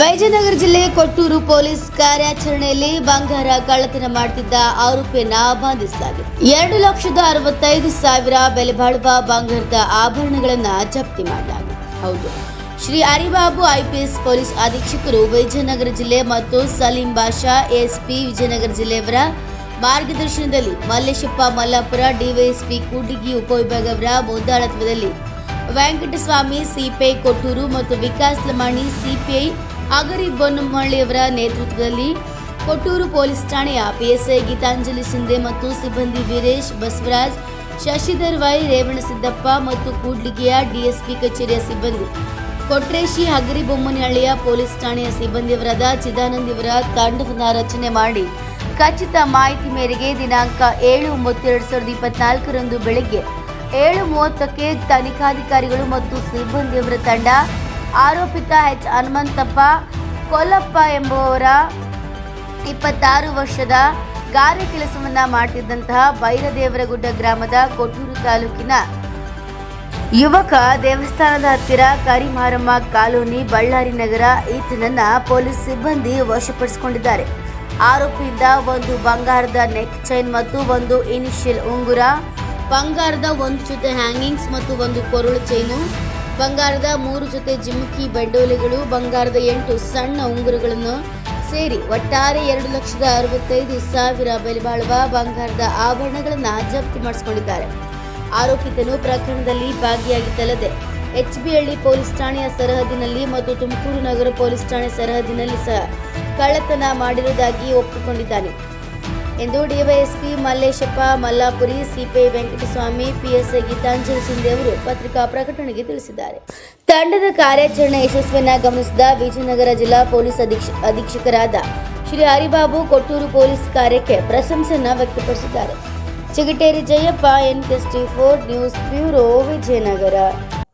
ವಿಜಯನಗರ ಜಿಲ್ಲೆ ಕೊಟ್ಟೂರು ಪೊಲೀಸ್ ಕಾರ್ಯಾಚರಣೆಯಲ್ಲಿ ಬಂಗಾರ ಕಳ್ಳತನ ಮಾಡುತ್ತಿದ್ದ ಆರೋಪಿಯನ್ನ ಬಂಧಿಸಲಾಗಿದೆ. ಎರಡು ಲಕ್ಷದ ಅರವತ್ತೈದು ಸಾವಿರ ಬೆಲೆ ಬಾಳುವ ಬಂಗಾರದ ಆಭರಣಗಳನ್ನ ಜಪ್ತಿ ಮಾಡಲಾಗಿದೆ. ಹೌದು. ಶ್ರೀ ಹರಿಬಾಬು ಐಪಿಎಸ್ ಪೊಲೀಸ್ ಅಧೀಕ್ಷಕರು ವಿಜಯನಗರ ಜಿಲ್ಲೆ ಮತ್ತು ಸಲೀಂ ಬಾಷಾ, ಎಸ್ಪಿ ವಿಜಯನಗರ ಜಿಲ್ಲೆಯವರ ಮಾರ್ಗದರ್ಶನದಲ್ಲಿ ಮಲ್ಲೇಶಪ್ಪ ಮಲ್ಲಾಪುರ, ಡಿವೈಎಸ್ಪಿ ಕೂಡಿಗಿ ಉಪವಿಭಾಗವರ ಮುಂದಾಳತ್ವದಲ್ಲಿ ವೆಂಕಟಸ್ವಾಮಿ ಸಿಪಿಐ ಕೊಟ್ಟೂರು ಮತ್ತು ವಿಕಾಸ್ ಲಮಾಣಿ, ಸಿಪಿಐ ಅಗರಿ ಬೊನ್ನಮಳ್ಳಿಯವರ ನೇತೃತ್ವದಲ್ಲಿ ಕೊಟ್ಟೂರು ಪೊಲೀಸ್ ಠಾಣೆಯ ಪಿಎಸ್ಐ ಗೀತಾಂಜಲಿ ಸಿಂಧೆ ಮತ್ತು ಸಿಬ್ಬಂದಿ ವೀರೇಶ್ ಬಸವರಾಜ್, ಶಶಿಧರ್ ವೈ ರೇವಣಸಿದ್ದಪ್ಪ ಮತ್ತು ಕೂಡ್ಲಿಗೆಯ ಡಿಎಸ್ಪಿ ಕಚೇರಿಯ ಸಿಬ್ಬಂದಿ. ಕೊಟ್ರೇಶಿ ಅಗರಿ ಬೊಮ್ಮನಹಳ್ಳಿಯ ಪೊಲೀಸ್ ಠಾಣೆಯ ಸಿಬ್ಬಂದಿಯವರಾದ ಚಿದಾನಂದ್ ಇವರ ತಂಡವನ್ನು ರಚನೆ ಮಾಡಿ. ಖಚಿತ ಮಾಹಿತಿ ಮೇರೆಗೆ ದಿನಾಂಕ ಏಳು ಒಂಬತ್ತು ಎರಡು ಸಾವಿರದ ಇಪ್ಪತ್ನಾಲ್ಕರಂದು ಬೆಳಗ್ಗೆ ಏಳು ಮೂವತ್ತಕ್ಕೆ ತನಿಖಾಧಿಕಾರಿಗಳು ಮತ್ತು ಸಿಬ್ಬಂದಿಯವರ ತಂಡ, ಆರೋಪಿತ ಎಚ್ ಹನುಮಂತಪ್ಪ, ಕೊಲ್ಲಪ್ಪ ಎಂಬುವವರ ಇಪ್ಪತ್ತಾರು ವರ್ಷದ ಗಾರೆ ಕೆಲಸವನ್ನ ಮಾಡ್ತಿದ್ದಂತಹ ಬೈರದೇವರಗುಡ್ಡ ಗ್ರಾಮದ ಕೊಟ್ಟೂರು ತಾಲೂಕಿನ ಯುವಕ ದೇವಸ್ಥಾನದ ಹತ್ತಿರ ಕರಿಮಾರಮ್ಮ ಕಾಲೋನಿ, ಬಳ್ಳಾರಿ ನಗರ ಈತನನ್ನ ಪೊಲೀಸ್ ಸಿಬ್ಬಂದಿ ವಶಪಡಿಸಿಕೊಂಡಿದ್ದಾರೆ. ಆರೋಪಿಯಿಂದ ಒಂದು ಬಂಗಾರದ ನೆಕ್ ಚೈನ್ ಮತ್ತು ಒಂದು ಇನಿಷಿಯಲ್ ಉಂಗುರ ಬಂಗಾರದ ಒಂದು ಜೊತೆ ಹ್ಯಾಂಗಿಂಗ್ಸ್ ಮತ್ತು ಒಂದು ಕೊರಳು ಚೈನು ಬಂಗಾರದ ಮೂರು ಜೊತೆ ಜಿಮುಕಿ ಬೆಡ್ಡೋಲೆಗಳು ಬಂಗಾರದ ಎಂಟು ಸಣ್ಣ ಉಂಗುರಗಳನ್ನು ಸೇರಿ ಒಟ್ಟಾರೆ ಎರಡು ಲಕ್ಷದ ಅರವತ್ತೈದು ಸಾವಿರ ಬೆಲೆ ಬಾಳುವ ಬಂಗಾರದ ಆಭರಣಗಳನ್ನು ಜಪ್ತಿ ಮಾಡಿಸಿಕೊಂಡಿದ್ದಾರೆ. ಆರೋಪಿತನು ಪ್ರಕರಣದಲ್ಲಿ ಭಾಗಿಯಾಗಿದ್ದಲ್ಲದೆ ಎಚ್ಬಿಹಳ್ಳಿ ಪೊಲೀಸ್ ಠಾಣೆಯ ಸರಹದಿನಲ್ಲಿ ಮತ್ತು ತುಮಕೂರು ನಗರ ಪೊಲೀಸ್ ಠಾಣೆ ಸರಹದಿನಲ್ಲಿ ಸಹ ಕಳ್ಳತನ ಮಾಡಿರುವುದಾಗಿ ಒಪ್ಪಿಕೊಂಡಿದ್ದಾನೆ. ಎಂದು DYSP Malleshappa, Mallapuri CPI Venkataswamy PSI Geetanjali Sindhe ಅವರು ಪತ್ರಿಕಾ ಪ್ರಕಟಣೆಗೆ ತಿಳಿಸಿದ್ದಾರೆ. ತಂಡದ ಕಾರ್ಯಾಚರಣೆ ಯಶಸ್ವಿನ ಗಮನಿಸಿದ ವಿಜಯನಗರ ಜಿಲ್ಲಾ ಪೊಲೀಸ್ ಅಧೀಕ್ಷ, ಅಧೀಕ್ಷಕರಾದ ಶ್ರೀ ಹರಿಬಾಬು ಕೊಟ್ಟೂರು ಪೊಲೀಸ್ ಕಾರ್ಯಕ್ಕೆ ಪ್ರಶಂಸೆಯನ್ನು ವ್ಯಕ್ತಪಡಿಸಿದ್ದಾರೆ. Chigateri Jayappa N four news bureau Vijayanagara.